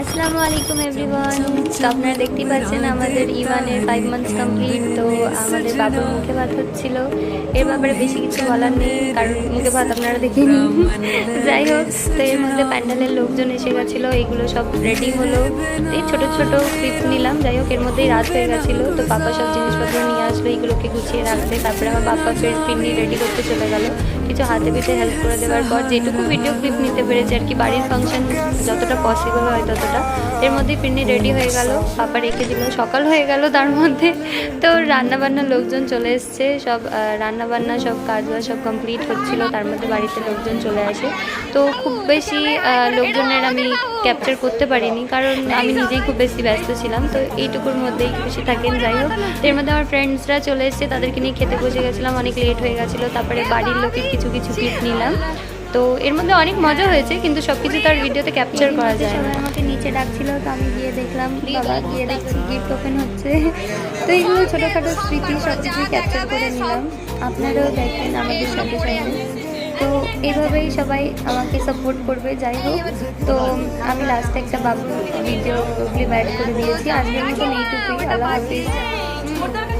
আসসালামু আলাইকুম এভরিওয়ান তো আপনারা দেখতেই পাচ্ছেন আমাদের ইভানের ফাইভ মান্থস কমপ্লিট তো আমাদের বাবুর মুখে ভাত হচ্ছিল। এর ব্যাপারে বেশি কিছু বলার নেই, কারণ মুখে ভাত আপনারা দেখে নিন যাই হোক, তো এর মধ্যে প্যান্ডেলের লোকজন এসে গেছিল, এগুলো সব রেডি হলো। এই ছোট ছোট ক্লিপ নিলাম, যাই হোক, এর মধ্যেই রাত হয়ে গেছিল। তো পাপা সব জিনিসপত্র নিয়ে আসলো, এগুলোকে গুছিয়ে রাখতে। তারপরে আমার বাপ্পা ফের পিন্নি রেডি করতে চলে গেল। কিছু হাতে পিঠে হেল্প করে দেওয়ার পর যেটুকু ভিডিও ক্লিপ নিতে পেরেছে আর কি, বাড়ির ফাংশন যতটা পসিবল হয় ততটা। এর মধ্যে পিন্নি রেডি হয়ে গেল, পাপা রেখে দিল, সকাল হয়ে গেল তার মধ্যে। তো রান্নাবান্না লোকজন চলে এসছে, সব রান্নাবান্না সব কাজ সব কমপ্লিট হচ্ছিল, তার মধ্যে বাড়িতে লোকজন চলে আসে। তো খুব বেশি লোকজনের আমি ক্যাপচার করতে পারিনি, কারণ আমি নিজেই খুব বেশি ব্যস্ত ছিলাম। তো এইটুকুর মধ্যেই বেশি থাকেন, যাই হোক। এর মধ্যে আমার ফ্রেন্ডসরা চলে এসছে, তাদেরকে নিয়ে খেতে বসে গেছিলাম, অনেক লেট হয়ে গেছিল, তারপরে বাড়ির লোকের কিছু কিছু ক্লিপ নিলাম। তো এর মধ্যে অনেক মজা হয়েছে কিন্তু সব কিছু তার ভিডিওতে ক্যাপচার করা যায় না। আমাকে নিচে ডাকছিল তো আমি গিয়ে দেখলাম বাবা গিয়ে দেখছি গিফট ওপেন হচ্ছে। তো এইগুলো ছোটোখাটো স্মৃতি সব কিছুই ক্যাপচার করে নিলাম। আপনারাও দেখেন আমাদের সাথে সাথে তো এইভাবেই সবাই আমাকে সাপোর্ট করবে যাই হোক। তো আমি লাস্টে একটা বাবু ভিডিও ক্লিপ অ্যাড করে দিয়েছি। আজকের মতন এইটুকুই। আল্লাহ হাফিজ।